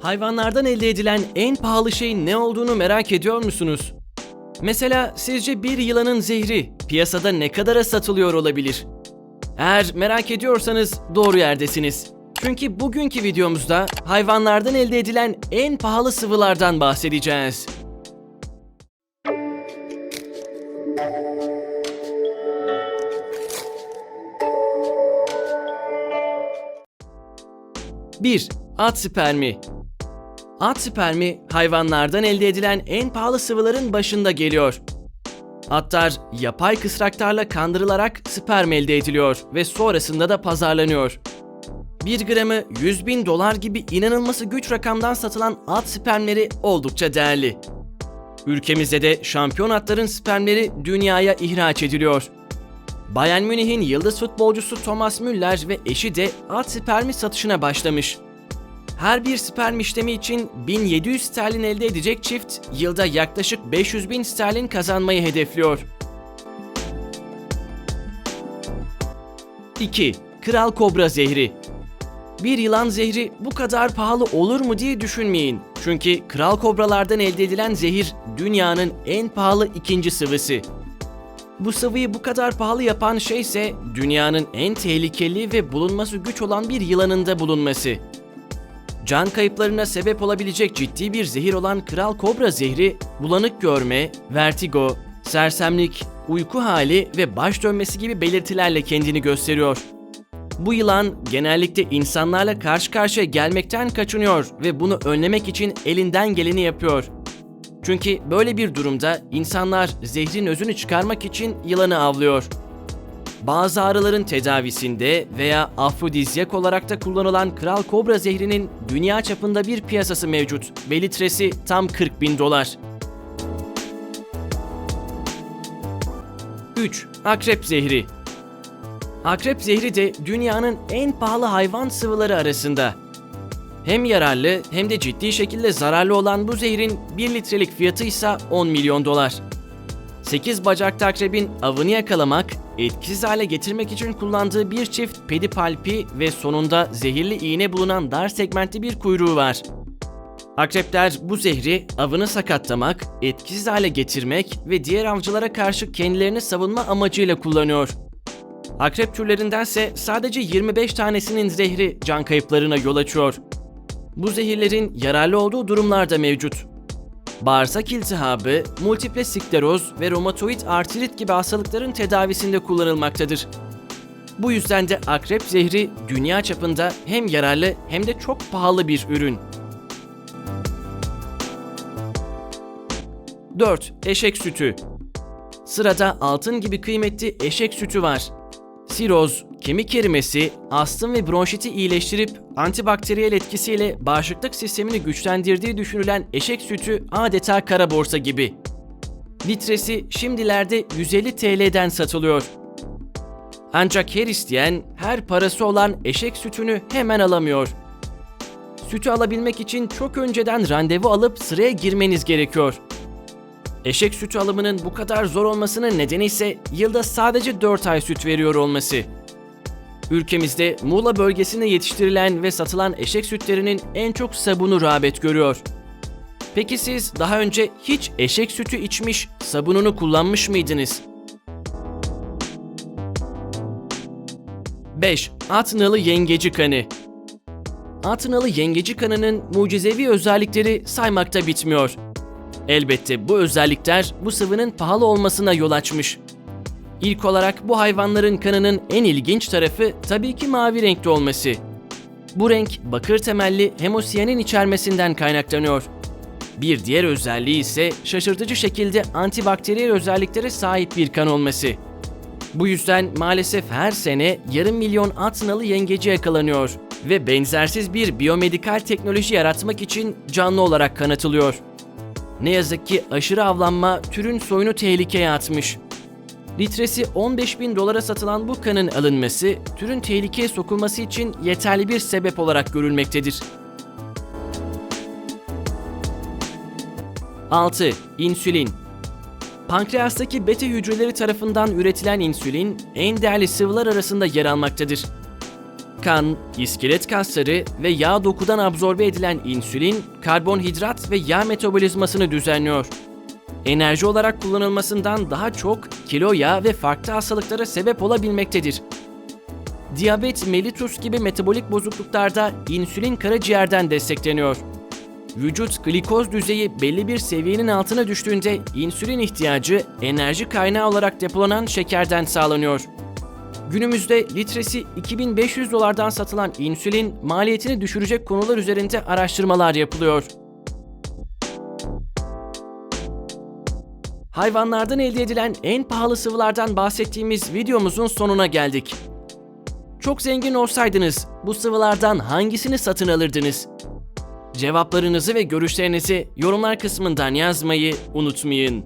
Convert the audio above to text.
Hayvanlardan elde edilen en pahalı şeyin ne olduğunu merak ediyor musunuz? Mesela sizce bir yılanın zehri piyasada ne kadara satılıyor olabilir? Eğer merak ediyorsanız doğru yerdesiniz. Çünkü bugünkü videomuzda hayvanlardan elde edilen en pahalı sıvılardan bahsedeceğiz. Bir, At spermi. At spermi hayvanlardan elde edilen en pahalı sıvıların başında geliyor. Atlar yapay kısraklarla kandırılarak sperm elde ediliyor ve sonrasında da pazarlanıyor. 1 gramı 100 bin dolar gibi inanılması güç rakamdan satılan at spermleri oldukça değerli. Ülkemizde de şampiyon atların spermleri dünyaya ihraç ediliyor. Bayern Münih'in yıldız futbolcusu Thomas Müller ve eşi de at spermi satışına başlamış. Her bir sperm işlemi için 1700 sterlin elde edecek çift yılda yaklaşık 500 bin sterlin kazanmayı hedefliyor. 2. Kral Kobra Zehri Bir yılan zehri bu kadar pahalı olur mu diye düşünmeyin. Çünkü kral kobralardan elde edilen zehir dünyanın en pahalı ikinci sıvısı. Bu sıvıyı bu kadar pahalı yapan şey ise dünyanın en tehlikeli ve bulunması güç olan bir yılanında bulunması. Can kayıplarına sebep olabilecek ciddi bir zehir olan kral kobra zehri, bulanık görme, vertigo, sersemlik, uyku hali ve baş dönmesi gibi belirtilerle kendini gösteriyor. Bu yılan genellikle insanlarla karşı karşıya gelmekten kaçınıyor ve bunu önlemek için elinden geleni yapıyor. Çünkü böyle bir durumda insanlar zehrin özünü çıkarmak için yılanı avlıyor. Bazı ağrıların tedavisinde veya afrodizyak olarak da kullanılan kral kobra zehrinin dünya çapında bir piyasası mevcut ve litresi tam 40 bin dolar. 3. Akrep zehri Akrep zehri de dünyanın en pahalı hayvan sıvıları arasında. Hem yararlı hem de ciddi şekilde zararlı olan bu zehrin 1 litrelik fiyatı ise 10 milyon dolar. 8 bacaklı akrebin avını yakalamak, etkisiz hale getirmek için kullandığı bir çift pedipalpi ve sonunda zehirli iğne bulunan dar segmentli bir kuyruğu var. Akrepler bu zehri avını sakatlamak, etkisiz hale getirmek ve diğer avcılara karşı kendilerini savunma amacıyla kullanıyor. Akrep türlerindense sadece 25 tanesinin zehri can kayıplarına yol açıyor. Bu zehirlerin yararlı olduğu durumlar da mevcut. Bağırsak iltihabı, multiple skleroz ve romatoid artrit gibi hastalıkların tedavisinde kullanılmaktadır. Bu yüzden de akrep zehri dünya çapında hem yararlı hem de çok pahalı bir ürün. 4. Eşek sütü Sırada altın gibi kıymetli eşek sütü var. Siroz, kemik erimesi, astım ve bronşiti iyileştirip antibakteriyel etkisiyle bağışıklık sistemini güçlendirdiği düşünülen eşek sütü adeta kara borsa gibi. Litresi şimdilerde 150 TL'den satılıyor. Ancak her isteyen her parası olan eşek sütünü hemen alamıyor. Sütü alabilmek için çok önceden randevu alıp sıraya girmeniz gerekiyor. Eşek sütü alımının bu kadar zor olmasının nedeni ise yılda sadece 4 ay süt veriyor olması. Ülkemizde Muğla bölgesinde yetiştirilen ve satılan eşek sütlerinin en çok sabunu rağbet görüyor. Peki siz daha önce hiç eşek sütü içmiş, sabununu kullanmış mıydınız? 5. At nalı yengeci kanı At nalı yengeci kanının mucizevi özellikleri saymakta bitmiyor. Elbette bu özellikler bu sıvının pahalı olmasına yol açmış. İlk olarak bu hayvanların kanının en ilginç tarafı tabii ki mavi renkte olması. Bu renk bakır temelli hemosiyanin içermesinden kaynaklanıyor. Bir diğer özelliği ise şaşırtıcı şekilde antibakteriyel özelliklere sahip bir kan olması. Bu yüzden maalesef her sene yarım milyon at nalı yengeci yakalanıyor ve benzersiz bir biyomedikal teknoloji yaratmak için canlı olarak kanıtılıyor. Ne yazık ki aşırı avlanma türün soyunu tehlikeye atmış. Litresi 15 bin dolara satılan bu kanın alınması, türün tehlikeye sokulması için yeterli bir sebep olarak görülmektedir. 6. İnsülin Pankreastaki beta hücreleri tarafından üretilen insülin, en değerli sıvılar arasında yer almaktadır. Kan, iskelet kasları ve yağ dokudan absorbe edilen insülin, karbonhidrat ve yağ metabolizmasını düzenliyor. Enerji olarak kullanılmasından daha çok kilo yağ ve farklı hastalıklara sebep olabilmektedir. Diyabet mellitus gibi metabolik bozukluklarda insülin karaciğerden destekleniyor. Vücut glikoz düzeyi belli bir seviyenin altına düştüğünde insülin ihtiyacı enerji kaynağı olarak depolanan şekerden sağlanıyor. Günümüzde litresi 2500 dolardan satılan insülin maliyetini düşürecek konular üzerinde araştırmalar yapılıyor. Hayvanlardan elde edilen en pahalı sıvılardan bahsettiğimiz videomuzun sonuna geldik. Çok zengin olsaydınız bu sıvılardan hangisini satın alırdınız? Cevaplarınızı ve görüşlerinizi yorumlar kısmından yazmayı unutmayın.